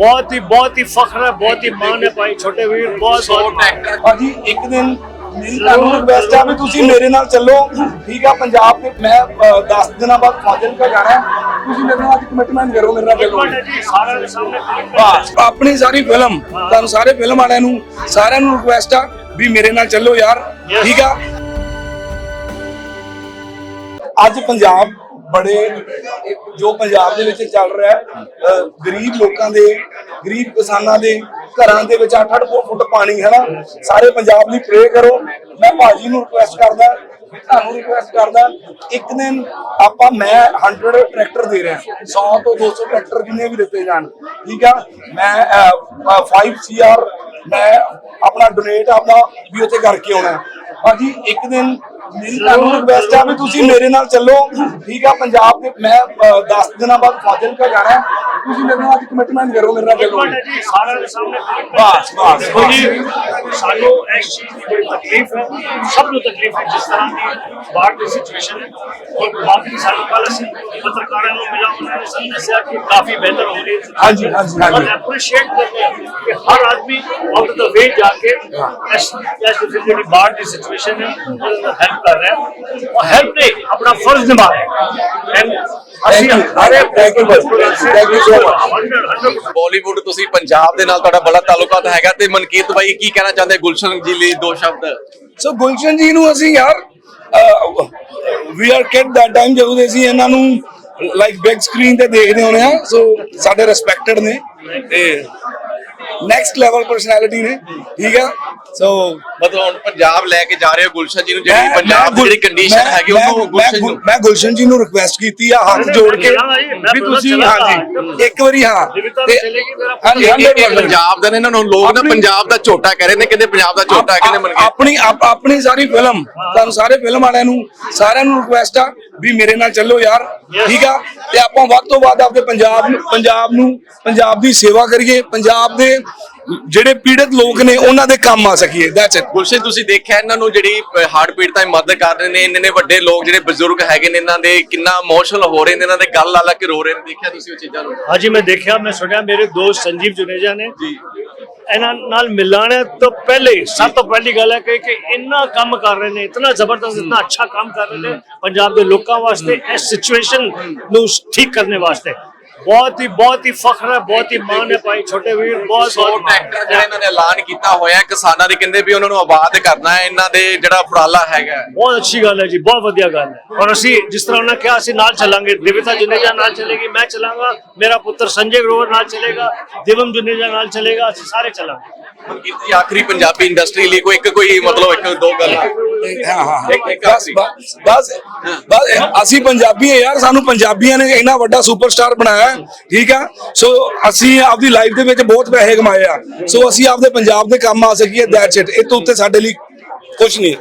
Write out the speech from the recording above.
ਬਹੁਤ ਹੀ ਬਹੁਤ ਹੀ ਫਖਰ ਹੈ ਬਹੁਤ ਹੀ ਮਾਣ ਹੈ ਭਾਈ ਛੋਟੇ ਵੀਰ ਬਹੁਤ ਬਹੁਤ। ਭਾਜੀ ਇੱਕ ਦਿਨ ਮੇਰੀ ਤੁਹਾਨੂੰ ਰਿਕਵੈਸਟ ਆ ਵੀ ਤੁਸੀਂ ਮੇਰੇ ਨਾਲ ਚੱਲੋ। ਠੀਕ ਆ ਪੰਜਾਬ ਦੇ ਮੈਂ 10 ਦਿਨਾਂ ਬਾਅਦ ਫਾਜ਼ਿਲਕਾ ਜਾਣਾ ਹੈ। ਤੁਸੀਂ ਮੇਰੇ ਨਾਲ ਅੱਜ ਕਮਿਟਮੈਂਟ ਕਰੋ ਮੇਰੇ ਨਾਲ ਚੱਲੋ। ਹੈ ਆਪਣੀ ਸਾਰੀ ਫਿਲਮ ਤੁਹਾਨੂੰ ਸਾਰੇ ਫਿਲਮ ਵਾਲਿਆਂ ਨੂੰ ਸਾਰਿਆਂ ਨੂੰ ਰਿਕਵੈਸਟ ਆ ਵੀ ਮੇਰੇ ਨਾਲ ਚੱਲੋ ਯਾਰ. ਠੀਕ ਆ? ਅੱਜ ਪੰਜਾਬ ਬੜੇ, ਜੋ ਪੰਜਾਬ ਦੇ ਵਿੱਚ ਚੱਲ ਰਿਹਾ ਹੈ ਗਰੀਬ ਲੋਕਾਂ ਦੇ, ਗਰੀਬ ਕਿਸਾਨਾਂ ਦੇ ਘਰਾਂ ਦੇ ਵਿੱਚ 8-8 ਫੁੱਟ ਪਾਣੀ ਹੈ ਨਾ ਸਾਰੇ ਪੰਜਾਬ ਲਈ ਪ੍ਰੇ ਕਰੋ। ਮੈਂ ਭਾਜੀ ਨੂੰ ਰਿਕੁਐਸਟ ਕਰਦਾ, ਤੁਹਾਨੂੰ ਰਿਕੁਐਸਟ ਕਰਦਾ, ਇੱਕ ਦਿਨ ਆਪਾਂ, ਮੈਂ 100 ਟਰੈਕਟਰ ਦੇ ਰਿਹਾ 100 ਤੋਂ 200 ਟਰੈਕਟਰ ਜਿੰਨੇ ਵੀ ਦਿੱਤੇ ਜਾਣ, ਠੀਕ ਆ? ਮੈਂ 5 ਸੀਆਰ ਮੈਂ ਆਪਣਾ ਡੋਨੇਟ ਆਪਣਾ ਵੀ ਉੱਥੇ ਕਰਕੇ ਆਉਣਾ ਹੈ। ਭਾਜੀ, ਇੱਕ ਦਿਨ ਮੇਰੀ ਤੁਹਾਨੂੰ ਰਿਕਵੈਸਟ ਆ ਵੀ ਤੁਸੀਂ ਮੇਰੇ ਨਾਲ ਚੱਲੋ ਠੀਕ ਆ ਪੰਜਾਬ ਦੇ ਮੈਂ 10 ਦਿਨਾਂ ਬਾਅਦ ਫਾਜ਼ਿਲਕਾ ਜਾਣਾ ਹੈ। ਤੁਸੀਂ ਮੇਰੇ ਨਾਲ ਅੱਜ ਕਮਿਟਮੈਂਟ ਕਰੋ ਮੇਰੇ ਨਾਲ ਚੱਲੋ ਸਾਰਿਆਂ ਦੇ ਸਾਹਮਣੇ ਬਸ, ਬਸ, ਜੀ ਸਾਨੂੰ ਇਸ ਚੀਜ਼ ਦੀ ਬੜੀ ਤਕਲੀਫ ਹੈ ਸਭ ਨੂੰ ਤਕਲੀਫ ਹੈ ਜਿਸ ਤਰ੍ਹਾਂ ਦੀ ਬਾਹਰ ਦੀ ਸਿਚੁਏਸ਼ਨ ਹੈ ਔਰ ਬਾਕੀ ਸਾਡੀ ਕੱਲ ਅਸੀਂ ਪੱਤਰਕਾਰਾਂ ਨੂੰ ਮਿਲਾ ਉਹਨਾਂ ਨੇ ਸਾਨੂੰ ਦੱਸਿਆ ਕਿ ਕਾਫੀ ਬਿਹਤਰ ਹੋ ਰਹੀ ਹੈ ਹਾਂਜੀ, ਹਾਂਜੀ, ਹਾਂਜੀ। ਔਰ ਐਪਰੀਸ਼ੀਏਟ ਕਰते हैं ਕਿ ਹਰ ਆਦਮੀ ਆਊਟ ਦਾ ਵੇ ਜਾ ਕੇ ਇਸ ਇਸ ਜਿਹੜੀ ਬਾਹਰ ਦੀ ਸਿਚੁਏਸ਼ਨ ਹੈ ਉਹਦੇ ਨਾਲ ਹੈਲਪ ਕਰ ਰਿਹਾ ਹੈ ਔਰ ਹੈਲਪ ਨੇ ਆਪਣਾ ਫਰਜ਼ ਨਿਭਾ ਰਿਹਾ ਹੈ And ਅਸੀਂ you. ਹਰੇ Thank you, ਭਾਜੀ. Thank you so much. 100% Bollywood ਤੁਸੀਂ ਪੰਜਾਬ ਦੇ ਨਾਲ ਤੁਹਾਡਾ ਬੜਾ ਤਾਲੁਕਾਤ ਹੈਗਾ ਤੇ ਮਨਕੀਤ ਬਾਈ ਕੀ ਕਹਿਣਾ ਚਾਹੁੰਦੇ ਗੁਲਸ਼ਨ ਜੀ ਲਈ ਦੋ ਸ਼ਬਦ ਸੋ ਗੁਲਸ਼ਨ ਜੀ ਨੂੰ ਅਸੀਂ ਯਾਰ we are kid that time ਜਦੋਂ ਦੇ ਅਸੀਂ ਇਹਨਾਂ ਨੂੰ ਲਾਈਕ ਬਿਗ ਸਕਰੀਨ ਤੇ ਦੇਖਦੇ ਹੁੰਦੇ ਆ ਸੋ ਸਾਡੇ ਰਿਸਪੈਕਟਡ ਨੇ ਤੇ ਨੈਕਸਟ ਲੈਵਲ ਪਰਸਨੈਲਿਟੀ ਨੇ ਠੀਕ ਆ ਸੋ ਮਤਲਬ ਹੁਣ ਪੰਜਾਬ ਲੈ ਕੇ ਜਾ ਰਹੇ ਹੋ ਗੁਲਸ਼ਨ ਜੀ ਨੂੰ ਜਿਹੜੀ ਮੈਂ- ਪੰਜਾਬ ਦੀ ਮੈਂ ਜਿਹੜੀ ਕੰਡੀਸ਼ਨ ਮੈਂ- ਹੈਗੀ ਮੈਂ ਗੁਲਸ਼ਨ ਗੁਲ- ਨੂੰ ਮੈਂ ਗੁਲਸ਼ਨ ਜੀ ਨੂੰ ਰਿਕਵੈਸਟ ਕੀਤੀ ਆ ਹੱਥ ਜੋੜ ਕੇ ਵੀ ਤੁਸੀਂ। ਹਾਂਜੀ ਇੱਕ ਵਾਰੀ ਹਾਂ। ਤੇ ਹਾਂਜੀ, ਇਹ- ਇਹ- ਇਹ 100% ਪੰਜਾਬ ਦਾ ਨੇ ਇਹਨਾਂ ਨੂੰ ਲੋਕ ਨਾ ਆਪਣੀ- ਪੰਜਾਬ ਦਾ ਝੋਟਾ ਕਹਿ ਰਹੇ ਨੇ ਕਹਿੰਦੇ ਪੰਜਾਬ ਦਾ ਝੋਟਾ ਕਹਿੰਦੇ ਆਪ- ਆਪਣੀ ਆਪ- ਆਪਣੀ ਸਾਰੀ ਫਿਲਮ ਤੁਹਾਨੂੰ ਸਾਰੇ ਫਿਲਮ ਵਾਲਿਆਂ ਨੂੰ ਸਾਰਿਆਂ ਨੂੰ ਰਿਕੁਐਸਟ ਆ ਵੀ ਮੇਰੇ ਨਾਲ ਚੱਲੋ ਯਾਰ ਠੀਕ ਆ? ਤੇ ਆਪਾਂ ਵੱਧ ਤੋਂ ਵੱਧ ਆਪਣੇ ਪੰਜਾਬ ਨੂੰ ਪੰਜਾਬ ਨੂੰ ਪੰਜਾਬ ਦੀ ਸੇਵਾ ਕਰੀਏ ਪੰਜਾਬ ਦੇ ਜਿਹੜੇ ਪੀੜਤ ਲੋਕ ਨੇ ਉਹਨਾਂ ਦੇ ਕੰਮ ਆ ਸਕੀਏ ਦੈਟਸ ਇਟ ਗੁਲਸ਼ਨ ਤੁਸੀਂ ਦੇਖਿਆ ਇਹਨਾਂ ਨੂੰ ਜਿਹੜੀ ਹਾਰਟ ਪੀੜ ਤਾਂ ਮਦਦ ਕਰ ਰਹੇ ਨੇ ਇੰਨੇ ਨੇ ਵੱਡੇ ਲੋਕ ਜਿਹੜੇ ਬਜ਼ੁਰਗ ਹੈਗੇ ਨੇ ਇਹਨਾਂ ਦੇ ਕਿੰਨਾ ਇਮੋਸ਼ਨਲ ਹੋ ਰਹੇ ਨੇ ਇਹਨਾਂ ਦੇ ਗੱਲ ਲਾ ਲਾ ਕੇ ਰੋ ਰਹੇ ਨੇ ਦੇਖਿਆ ਤੁਸੀਂ ਉਹ ਚੀਜ਼ਾਂ ਨੂੰ? ਹਾਂਜੀ ਮੈਂ ਦੇਖਿਆ ਮੈਂ ਸੁਣਿਆ ਮੇਰੇ ਦੋਸਤ ਸੰਜੀਵ ਜੁਨੇਜਾ ਨੇ। ਜੀ। ਇਹਨਾਂ ਨਾਲ ਮਿਲਾਣੇ ਤੋਂ ਪਹਿਲੇ ਸਭ ਤੋਂ ਪਹਿਲੀ ਗੱਲ ਹੈ ਕਿ ਕਿ ਇੰਨਾ ਕੰਮ ਕਰ ਰਹੇ ਨੇ ਇਤਨਾ ਜ਼ਬਰਦਸਤ ਇਤਨਾ ਅੱਛਾ ਕੰਮ ਕਰ ਰਹੇ ਨੇ ਪੰਜਾਬ ਦੇ ਲੋਕਾਂ ਵਾਸਤੇ ਇਸ ਸਿਚੁਏਸ਼ਨ ਨੂੰ ਠੀਕ ਕਰਨੇ ਵਾਸਤੇ। ਬਹੁਤ ਹੀ ਬਹੁਤ ਹੀ ਫਖਰ ਹੈ ਬਹੁਤ ਹੀ ਮਾਣ ਹੈ ਭਾਈ ਛੋਟੇ ਵੀਰ ਬਹੁਤ ਸੌ ਬਹੁਤ ਟਰੈਕਟਰ ਜਿਹੜਾ ਇਹਨਾਂ ਨੇ ਐਲਾਨ ਕੀਤਾ ਹੋਇਆ ਹੈ, ਕਿਸਾਨਾਂ ਦੇ ਕਹਿੰਦੇ ਵੀ ਉਹਨਾਂ ਨੂੰ ਆਬਾਦ ਕਰਨਾ ਹੈ ਇਹਨਾਂ ਦੇ ਜਿਹੜਾ ਉਪਰਾਲਾ ਹੈਗਾ। ਬਹੁਤ ਅੱਛੀ ਗੱਲ ਹੈ ਜੀ ਬਹੁਤ ਵਧੀਆ ਗੱਲ ਹੈ। ਔਰ ਅਸੀਂ ਜਿਸ ਤਰ੍ਹਾਂ ਉਹਨਾਂ ਕਿਹਾ ਅਸੀਂ ਨਾਲ ਚੱਲਾਂਗੇ। ਦਿਵਿਤਾ ਜੁਨੇਜਾ ਨਾਲ ਚਲੇਗੀ ਮੈਂ ਚਲਾਂਗਾ। ਮੇਰਾ ਪੁੱਤਰ ਸੰਜੇ ਗਰੋਵਰ ਨਾਲ ਚਲੇਗਾ ਦਿਵਮ ਜੁਨੇਜਾ ਨਾਲ ਚਲੇਗਾ ਅਸੀਂ ਸਾਰੇ ਚੱਲਾਂਗੇ। ਮਨਕੀਤ ਜੀ ਆਖਰੀ ਪੰਜਾਬੀ ਇੰਡਸਟਰੀ ਲਈ ਕੋਈ ਇੱਕ ਕੋਈ ਮਤਲਬ ਇੱਕ ਦੋ ਗੱਲ? ਹਾਂ ਹਾਂ ਇੱਕ- ਇੱਕ ਬਸ। ਬਸ ਅਸੀਂ ਪੰਜਾਬੀ ਆ ਯਾਰ, ਸਾਨੂੰ ਪੰਜਾਬੀਆਂ ਨੇ ਇੰਨਾ ਵੱਡਾ ਸੁਪਰਸਟਾਰ ਬਣਾਇਆ ਠੀਕ ਆ? ਸੋ ਅਸੀਂ ਆਪਦੀ ਲਾਈਫ ਦੇ ਵਿੱਚ ਬਹੁਤ ਪੈਸੇ ਕਮਾਏ ਆ। ਸੋ ਅਸੀਂ ਆਪਦੇ ਪੰਜਾਬ ਦੇ ਕੰਮ ਆ ਸਕੀਏ ਦੈਟਸ ਇਟ ਇਹ ਤੋਂ ਉੱਤੇ ਸਾਡੇ ਲਈ ਕੁਝ ਨਹੀਂ